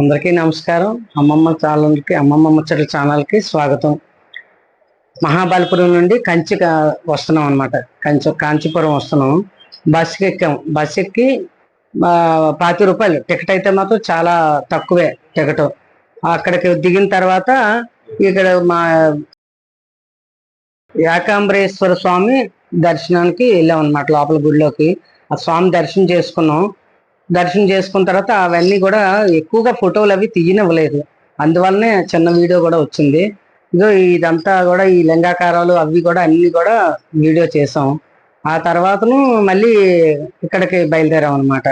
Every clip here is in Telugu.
అందరికీ నమస్కారం. అమ్మమ్మ ఛానల్కి అమ్మమ్మ ముచ్చట్ల ఛానల్కి స్వాగతం. మహాబలిపురం నుండి కంచి వస్తున్నాం అనమాట కంచి కాంచీపురం వస్తున్నాం. బస్సుకి ఎక్కాం. బస్ ఎక్కి పాతి రూపాయలు. టికెట్ అయితే మాత్రం చాలా తక్కువే టికెట్. అక్కడికి దిగిన తర్వాత ఇక్కడ మా ఏకాంబరేశ్వర స్వామి దర్శనానికి వెళ్ళాం అనమాట లోపల గుడిలోకి. ఆ స్వామి దర్శనం చేసుకున్నాం. దర్శనం చేసుకున్న తర్వాత అవన్నీ కూడా ఎక్కువగా ఫోటోలు అవి తీయనివ్వలేదు. అందువల్లనే చిన్న వీడియో కూడా వచ్చింది. ఇదో ఇదంతా కూడా ఈ లింగాకారాలు అవి కూడా అన్ని కూడా వీడియో చేసాం. ఆ తర్వాతను మళ్ళీ ఇక్కడికి బయలుదేరాం అనమాట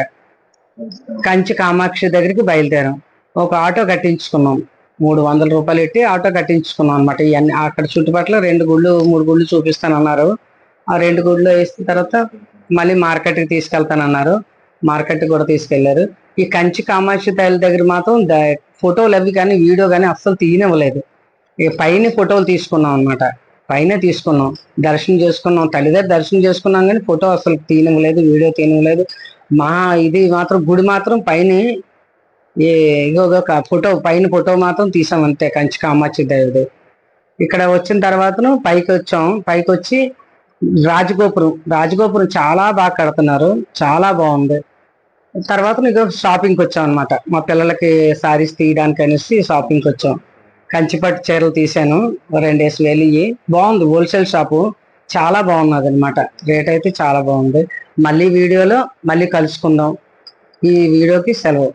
కంచి కామాక్షి దగ్గరికి బయలుదేరాం. ఒక ఆటో కట్టించుకున్నాం. మూడు వందల రూపాయలు పెట్టి ఆటో కట్టించుకున్నాం అనమాట ఇవన్నీ అక్కడ చుట్టుపక్కల రెండు గుళ్ళు మూడు గుళ్ళు చూపిస్తానన్నారు. ఆ రెండు గుళ్ళు వేసిన తర్వాత మళ్ళీ మార్కెట్కి తీసుకెళ్తానన్నారు. మార్కెట్ కూడా తీసుకెళ్ళారు. ఈ కంచి కామాక్షి తల్లి దగ్గర మాత్రం ఫోటోలు అవి కానీ వీడియో కానీ అస్సలు తీయనివ్వలేదు. ఇక పైన ఫోటోలు తీసుకున్నాం అనమాట పైన తీసుకున్నాం. దర్శనం చేసుకున్నాం. తల్లి దగ్గర దర్శనం చేసుకున్నాం కానీ ఫోటో అసలు తీయనివ్వలేదు వీడియో తీయనివ్వలేదు. మా ఇది మాత్రం గుడి మాత్రం పైన ఏ ఇగో ఒక ఫోటో పైన ఫోటో మాత్రం తీసాం అంతే కంచి కామాక్షి దేవుడు ఇక్కడ వచ్చిన తర్వాతను పైకి వచ్చాం. పైకి వచ్చి రాజగోపురం రాజగోపురం చాలా బాగా కడుతున్నారు. చాలా బాగుంది. తర్వాత నీకు షాపింగ్కి వచ్చాం అనమాట మా పిల్లలకి సారీస్ తీయడానికి అనేసి షాపింగ్కి వచ్చాం. కంచిపట్టు చీరలు తీసాను రెండేసి వేలు బాగుంది. హోల్సేల్ షాపు చాలా బాగున్నది అనమాట రేట్ అయితే చాలా బాగుంది. మళ్ళీ వీడియోలో మళ్ళీ కలుసుకుందాం. ఈ వీడియోకి సెలవు.